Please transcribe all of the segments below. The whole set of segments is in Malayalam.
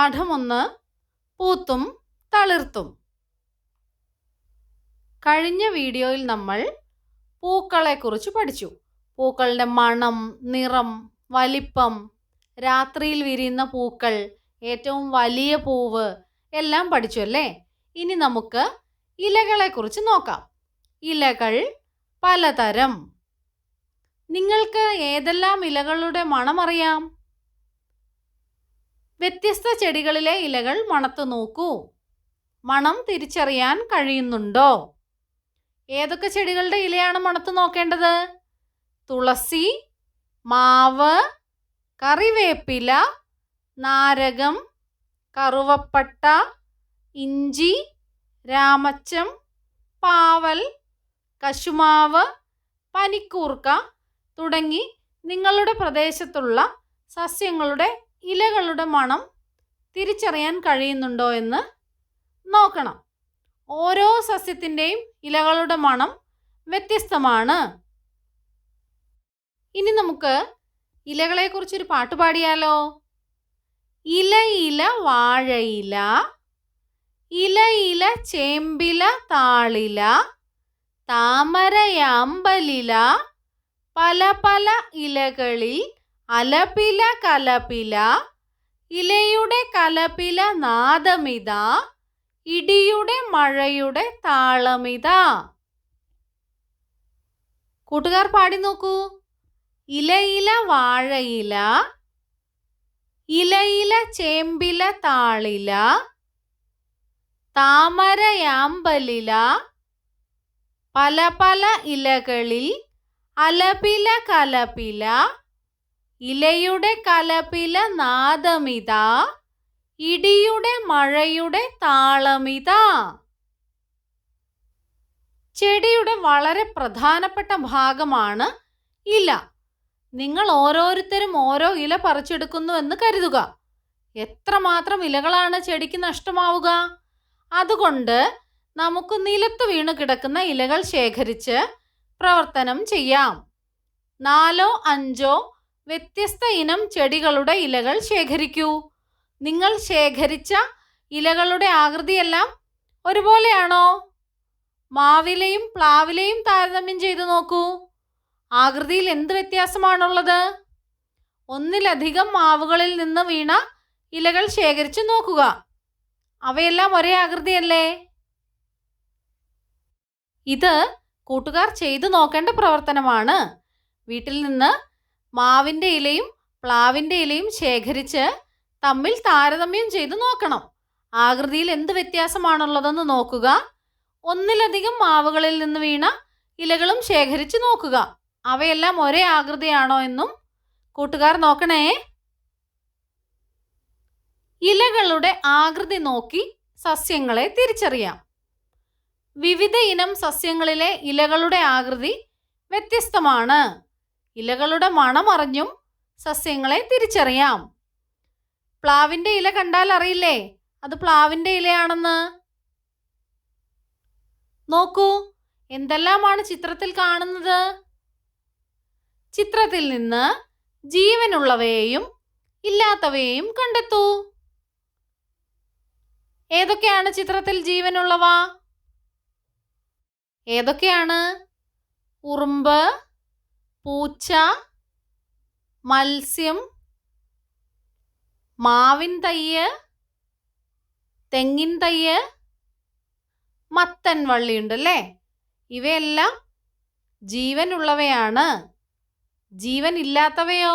പാഠമൊന്ന് പൂത്തും തളിർത്തും. കഴിഞ്ഞ വീഡിയോയിൽ നമ്മൾ പൂക്കളെക്കുറിച്ച് പഠിച്ചു. പൂക്കളുടെ മണം നിറം വലിപ്പം രാത്രിയിൽ വിരിയുന്ന പൂക്കൾ ഏറ്റവും വലിയ പൂവ് എല്ലാം പഠിച്ചു അല്ലേ? ഇനി നമുക്ക് ഇലകളെക്കുറിച്ച് നോക്കാം. ഇലകൾ പലതരം. നിങ്ങൾക്ക് ഏതെല്ലാം ഇലകളുടെ മണം അറിയാം വ്യത്യസ്ത ചെടികളിലെ ഇലകൾ മണത്തു നോക്കൂ. മണം തിരിച്ചറിയാൻ കഴിയുന്നുണ്ടോ? ഏതൊക്കെ ചെടികളുടെ ഇലയാണ് മണത്തു നോക്കേണ്ടത്? തുളസി മാവ് കറിവേപ്പില നാരകം കറുവപ്പട്ട ഇഞ്ചി രാമച്ചം പാവൽ കശുമാവ് പനിക്കൂർക്ക തുടങ്ങി നിങ്ങളുടെ പ്രദേശത്തുള്ള സസ്യങ്ങളുടെ ഇലകളുടെ മണം തിരിച്ചറിയാൻ കഴിയുന്നുണ്ടോ എന്ന് നോക്കണം. ഓരോ സസ്യത്തിന്റെയും ഇലകളുടെ മണം വ്യത്യസ്തമാണ്. ഇനി നമുക്ക് ഇലകളെക്കുറിച്ചൊരു പാട്ട് പാടിയാലോ? ഇല ഇല വാഴയില ഇല ഇല ചേമ്പില താളില താമരയാമ്പലില പല പല ഇലകളിൽ അലപില കലപില ഇലയുടെ കലപില നാദമിത ഇടിയുടെ മഴയുടെ താളമിത. കൂട്ടുകാർ പാടി നോക്കൂ. ഇലയില വാഴയില ഇലയില ചേമ്പില താളില താമരയാമ്പലില പല പല ഇലകളിൽ അലപില കലപില ഇലയുടെ കലപില നാദമിത ഇടിയുടെ മഴയുടെ താളമിത. ചെടിയുടെ വളരെ പ്രധാനപ്പെട്ട ഭാഗമാണ് ഇല. നിങ്ങൾ ഓരോരുത്തരും ഓരോ ഇല പറിച്ചെടുക്കുന്നു എന്ന് കരുതുക. എത്രമാത്രം ഇലകളാണ് ചെടിക്ക് നഷ്ടമാവുക? അതുകൊണ്ട് നമുക്ക് നിലത്ത് വീണ് കിടക്കുന്ന ഇലകൾ ശേഖരിച്ച് പ്രവർത്തനം ചെയ്യാം. നാലോ അഞ്ചോ വ്യത്യസ്ത ഇനം ചെടികളുടെ ഇലകൾ ശേഖരിക്കൂ. നിങ്ങൾ ശേഖരിച്ച ഇലകളുടെ ആകൃതിയെല്ലാം ഒരുപോലെയാണോ? മാവിലെയും പ്ലാവിലെയും താരതമ്യം ചെയ്തു നോക്കൂ. ആകൃതിയിൽ എന്ത് വ്യത്യാസമാണുള്ളത്? ഒന്നിലധികം മാവുകളിൽ നിന്ന് വീണ ഇലകൾ ശേഖരിച്ചു നോക്കുക. അവയെല്ലാം ഒരേ ആകൃതിയല്ലേ? ഇത് കൂട്ടുകാർ ചെയ്തു നോക്കേണ്ട പ്രവർത്തനമാണ്. വീട്ടിൽ നിന്ന് മാവിന്റെ ഇലയും പ്ലാവിന്റെ ഇലയും ശേഖരിച്ച് തമ്മിൽ താരതമ്യം ചെയ്ത് നോക്കണം. ആകൃതിയിൽ എന്ത് വ്യത്യാസമാണുള്ളതെന്ന് നോക്കുക. ഒന്നിലധികം മാവുകളിൽ നിന്ന് വീണ ഇലകളും ശേഖരിച്ച് നോക്കുക. അവയെല്ലാം ഒരേ ആകൃതിയാണോ എന്നും കൂട്ടുകാർ നോക്കണേ. ഇലകളുടെ ആകൃതി നോക്കി സസ്യങ്ങളെ തിരിച്ചറിയാം. വിവിധ ഇനം സസ്യങ്ങളിലെ ഇലകളുടെ ആകൃതി വ്യത്യസ്തമാണ്. ഇലകളുടെ മണമറിഞ്ഞും സസ്യങ്ങളെ തിരിച്ചറിയാം. പ്ലാവിന്റെ ഇല കണ്ടാൽ അറിയില്ലേ? അത് പ്ലാവിന്റെ ഇലയാണെന്ന്. നോക്കൂ എന്തെല്ലാമാണ് ചിത്രത്തിൽ കാണുന്നത്? ചിത്രത്തിൽ നിന്ന് ജീവനുള്ളവയെയും ഇല്ലാത്തവയെയും കണ്ടെത്തൂ. ഏതൊക്കെയാണ് ചിത്രത്തിൽ ജീവനുള്ളവ? ഏതൊക്കെയാണ്? ഉറുമ്പ് പൂച്ച മത്സ്യം മാവിൻ തയ്യ് തെങ്ങിൻ തയ്യ് മത്തൻ വള്ളിയുണ്ടല്ലേ ഇവയെല്ലാം ജീവനുള്ളവയാണ്. ജീവൻ ഇല്ലാത്തവയോ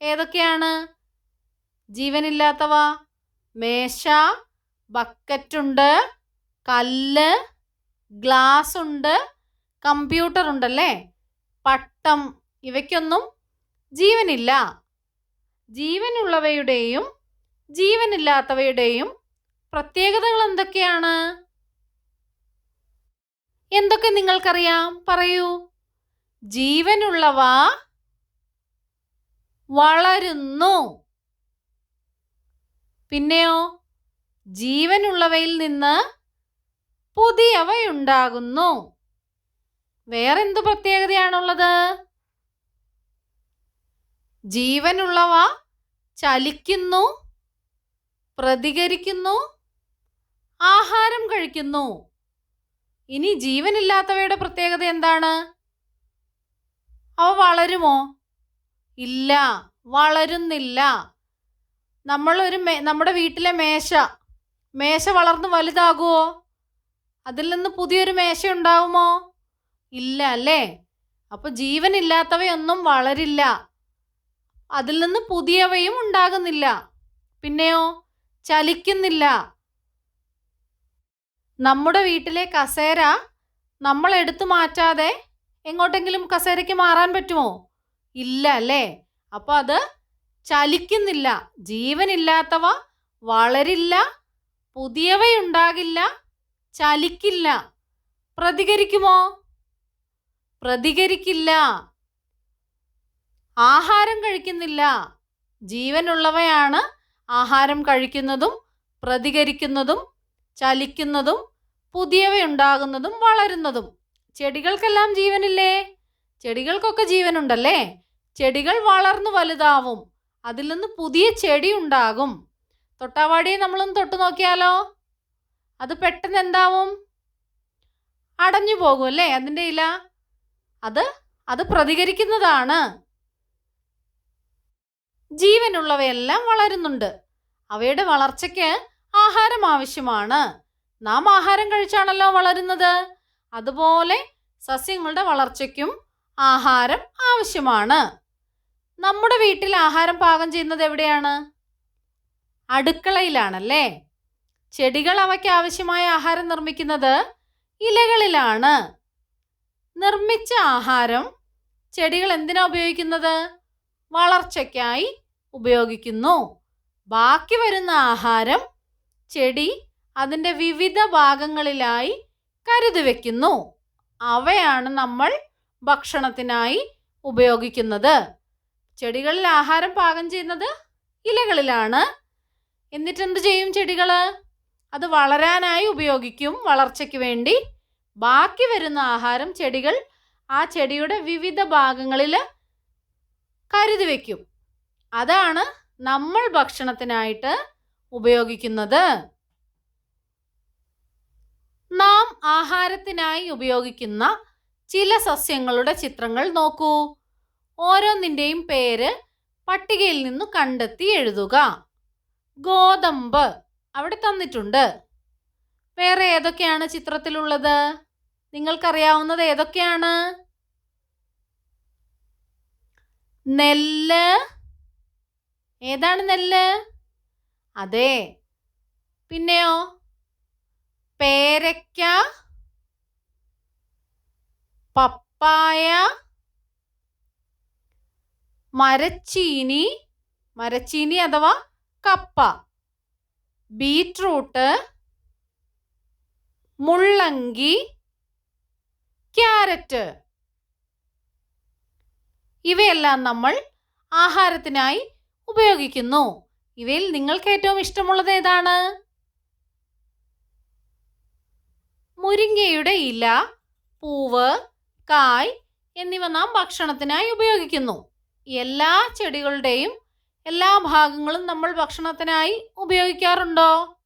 ഏതൊക്കെയാണ്? ജീവനില്ലാത്തവ? മേശ ബക്കറ്റുണ്ട് കല്ല് ഗ്ലാസ് ഉണ്ട് കമ്പ്യൂട്ടർ ഉണ്ടല്ലേ പട്ടം ഇവയ്ക്കൊന്നും ജീവനില്ല. ജീവനുള്ളവയുടെയും ജീവനില്ലാത്തവയുടെയും പ്രത്യേകതകൾ എന്തൊക്കെയാണ്? എന്തൊക്കെ നിങ്ങൾക്കറിയാം? പറയൂ. ജീവനുള്ളവ വളരുന്നു. പിന്നെയോ ജീവനുള്ളവയിൽ നിന്ന് പുതിയവയുണ്ടാകുന്നു. വേറെന്ത് പ്രത്യേകതയാണുള്ളത്? ജീവനുള്ളവ ചലിക്കുന്നു പ്രതികരിക്കുന്നു ആഹാരം കഴിക്കുന്നു. ഇനി ജീവനില്ലാത്തവയുടെ പ്രത്യേകത എന്താണ്? അവ വളരുമോ? ഇല്ല വളരുന്നില്ല. നമ്മളൊരു മേ നമ്മുടെ വീട്ടിലെ മേശ മേശ വളർന്ന് വലുതാകുമോ അതിൽ നിന്ന് പുതിയൊരു മേശ ഉണ്ടാവുമോ? ഇല്ല അല്ലേ അപ്പോൾ ജീവനില്ലാത്തവയൊന്നും വളരില്ല. അതിൽ നിന്ന് പുതിയവയും ഉണ്ടാകുന്നില്ല. പിന്നെയോ? ചലിക്കുന്നില്ല. നമ്മുടെ വീട്ടിലെ കസേര നമ്മൾ എടുത്തു മാറ്റാതെ എങ്ങോട്ടെങ്കിലും കസേരയ്ക്ക് മാറാൻ പറ്റുമോ? ഇല്ല അല്ലേ അപ്പോൾ അത് ചലിക്കുന്നില്ല. ജീവനില്ലാത്തവ വളരില്ല പുതിയവയുണ്ടാകില്ല ചലിക്കില്ല. പ്രതികരിക്കുമോ? പ്രതികരിക്കില്ല. ആഹാരം കഴിക്കുന്നില്ല. ജീവനുള്ളവയാണ് ആഹാരം കഴിക്കുന്നതും പ്രതികരിക്കുന്നതും ചലിക്കുന്നതും പുതിയവയുണ്ടാകുന്നതും വളരുന്നതും. ചെടികൾക്കെല്ലാം ജീവനില്ലേ? ചെടികൾക്കൊക്കെ ജീവനുണ്ടല്ലേ? ചെടികൾ വളർന്നു വലുതാവും. അതിൽ നിന്ന് പുതിയ ചെടി ഉണ്ടാകും. തൊട്ടാവാടിയെ നമ്മളൊന്ന് തൊട്ട് നോക്കിയാലോ? അത് പെട്ടെന്ന് എന്താവും? അടഞ്ഞു പോകും അല്ലേ? അതിന്റെ ഇല? അത് അത് പ്രതികരിക്കുന്നതാണ്. ജീവനുള്ളവയെല്ലാം വളരുന്നുണ്ട്. അവയുടെ വളർച്ചയ്ക്ക് ആഹാരം ആവശ്യമാണ്. നാം ആഹാരം കഴിച്ചാണല്ലോ വളരുന്നത്. അതുപോലെ സസ്യങ്ങളുടെ വളർച്ചയ്ക്കും ആഹാരം ആവശ്യമാണ്. നമ്മുടെ വീട്ടിൽ ആഹാരം പാകം ചെയ്യുന്നത് എവിടെയാണ്? അടുക്കളയിലാണല്ലേ? ചെടികൾ അവയ്ക്ക് ആവശ്യമായ ആഹാരം നിർമ്മിക്കുന്നത് ഇലകളിലാണ്. നിർമ്മിച്ച ആഹാരം ചെടികൾ എന്തിനാ ഉപയോഗിക്കുന്നത്? വളർച്ചയ്ക്കായി ഉപയോഗിക്കുന്നു. ബാക്കി വരുന്ന ആഹാരം ചെടി അതിന്റെ വിവിധ ഭാഗങ്ങളിലായി കരുതി വയ്ക്കുന്നു അവയാണ് നമ്മൾ ഭക്ഷണത്തിനായി ഉപയോഗിക്കുന്നത്. ചെടികളിൽ ആഹാരം പാകം ചെയ്യുന്നത് ഇലകളിലാണ്. എന്നിട്ട് എന്ത് ചെയ്യും ചെടികൾ അത് വളരാനായി ഉപയോഗിക്കും വളർച്ചയ്ക്ക് വേണ്ടി. ബാക്കി വരുന്ന ആഹാരം ചെടികൾ ആ ചെടിയുടെ വിവിധ ഭാഗങ്ങളിൽ കരുതി വയ്ക്കും അതാണ് നമ്മൾ ഭക്ഷണത്തിനായിട്ട് ഉപയോഗിക്കുന്നത്. നാം ആഹാരത്തിനായി ഉപയോഗിക്കുന്ന ചില സസ്യങ്ങളുടെ ചിത്രങ്ങൾ നോക്കൂ. ഓരോന്നിന്റെയും പേര് പട്ടികയിൽ നിന്ന് കണ്ടെത്തി എഴുതുക. ഗോതമ്പ് അവിടെ തന്നിട്ടുണ്ട്. വേറെ ഏതൊക്കെയാണ് ചിത്രത്തിലുള്ളത്? നിങ്ങൾക്കറിയാവുന്നത് ഏതൊക്കെയാണ്? നെല്ല്. ഏതാണ് നെല്ല്? അതെ. പിന്നെയോ? പേരയ്ക്ക. പപ്പായ. മരച്ചീനി. മരച്ചീനി അഥവാ കപ്പ. ബീറ്റ്റൂട്ട്. മുള്ളങ്കി. ക്യാരറ്റ്. ഇവയെല്ലാം നമ്മൾ ആഹാരത്തിനായി ഉപയോഗിക്കുന്നു. ഇവയിൽ നിങ്ങൾക്ക് ഏറ്റവും ഇഷ്ടമുള്ളത് ഏതാണ്? മുരിങ്ങയുടെ ഇല പൂവ് കായ് എന്നിവ നാം ഭക്ഷണത്തിനായി ഉപയോഗിക്കുന്നു. എല്ലാ ചെടികളുടെയും എല്ലാ ഭാഗങ്ങളും നമ്മൾ ഭക്ഷണത്തിനായി ഉപയോഗിക്കാറുണ്ടോ?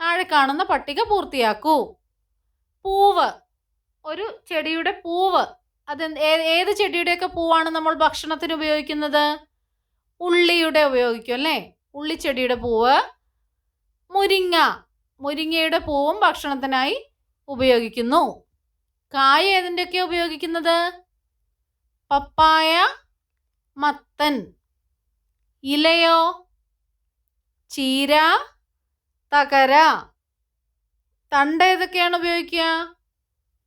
താഴെ കാണുന്ന പട്ടിക പൂർത്തിയാക്കൂ. പൂവ്. ഒരു ചെടിയുടെ പൂവ്. അത് ഏത് ചെടിയുടെയൊക്കെ പൂവാണ് നമ്മൾ ഭക്ഷണത്തിന് ഉപയോഗിക്കുന്നത്? ഉള്ളിയുടെ ഉപയോഗിക്കും അല്ലേ? ഉള്ളിച്ചെടിയുടെ പൂവ്. മുരിങ്ങ. മുരിങ്ങയുടെ പൂവും ഭക്ഷണത്തിനായി ഉപയോഗിക്കുന്നു. കായ ഏതിന്റെയൊക്കെ ഉപയോഗിക്കുന്നത്? പപ്പായ മത്തൻ. ഇലയോ? ചീര? തകര. തണ്ട ഏതൊക്കെയാണ് ഉപയോഗിക്കുക?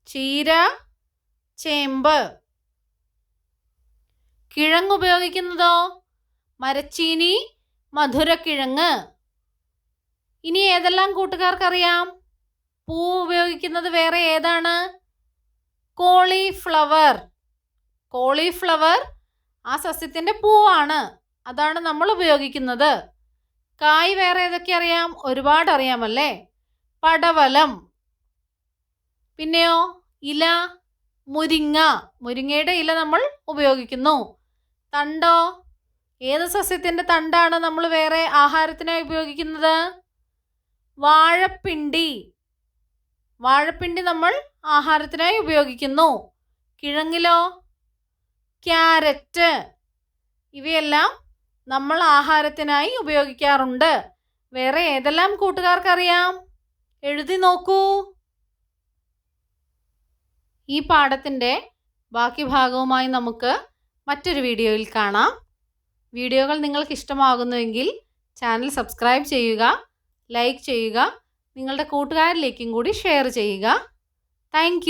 ചീര ചേമ്പ്. കിഴങ്ങ് ഉപയോഗിക്കുന്നതോ? മരച്ചീനി മധുരക്കിഴങ്ങ്. ഇനി ഏതെല്ലാം കൂട്ടുകാർക്കറിയാം? പൂ ഉപയോഗിക്കുന്നത് വേറെ ഏതാണ്? കോളിഫ്ലവർ. കോളിഫ്ലവർ ആ സസ്യത്തിന്റെ പൂവാണ്. അതാണ് നമ്മൾ ഉപയോഗിക്കുന്നത്. കായ് വേറെ ഏതൊക്കെ അറിയാം? ഒരുപാട് അറിയാമല്ലേ? പടവലം. പിന്നെയോ? ഇല മുരിങ്ങ. മുരിങ്ങയുടെ ഇല നമ്മൾ ഉപയോഗിക്കുന്നു. തണ്ടോ? ഏത് സസ്യത്തിന്റെ തണ്ടാണ് നമ്മൾ വേറെ ആഹാരത്തിനായി ഉപയോഗിക്കുന്നത്? വാഴപ്പിണ്ടി. വാഴപ്പിണ്ടി നമ്മൾ ആഹാരത്തിനായി ഉപയോഗിക്കുന്നു. കിഴങ്ങിലോ? ക്യാരറ്റ്. ഇവയെല്ലാം നമ്മൾ ആഹാരത്തിനായി ഉപയോഗിക്കാറുണ്ട്. വേറെ ഏതെല്ലാം കൂട്ടുകാർക്കറിയാം? എഴുതി നോക്കൂ. ഈ പാഠത്തിന്റെ ബാക്കി ഭാഗവുമായി നമുക്ക് മറ്റൊരു വീഡിയോയിൽ കാണാം. വീഡിയോകൾ നിങ്ങൾക്ക് ഇഷ്ടമാകുന്നുവെങ്കിൽ ചാനൽ സബ്സ്ക്രൈബ് ചെയ്യുക ലൈക്ക് ചെയ്യുക നിങ്ങളുടെ കൂട്ടുകാരിലേക്കും കൂടി ഷെയർ ചെയ്യുക. താങ്ക്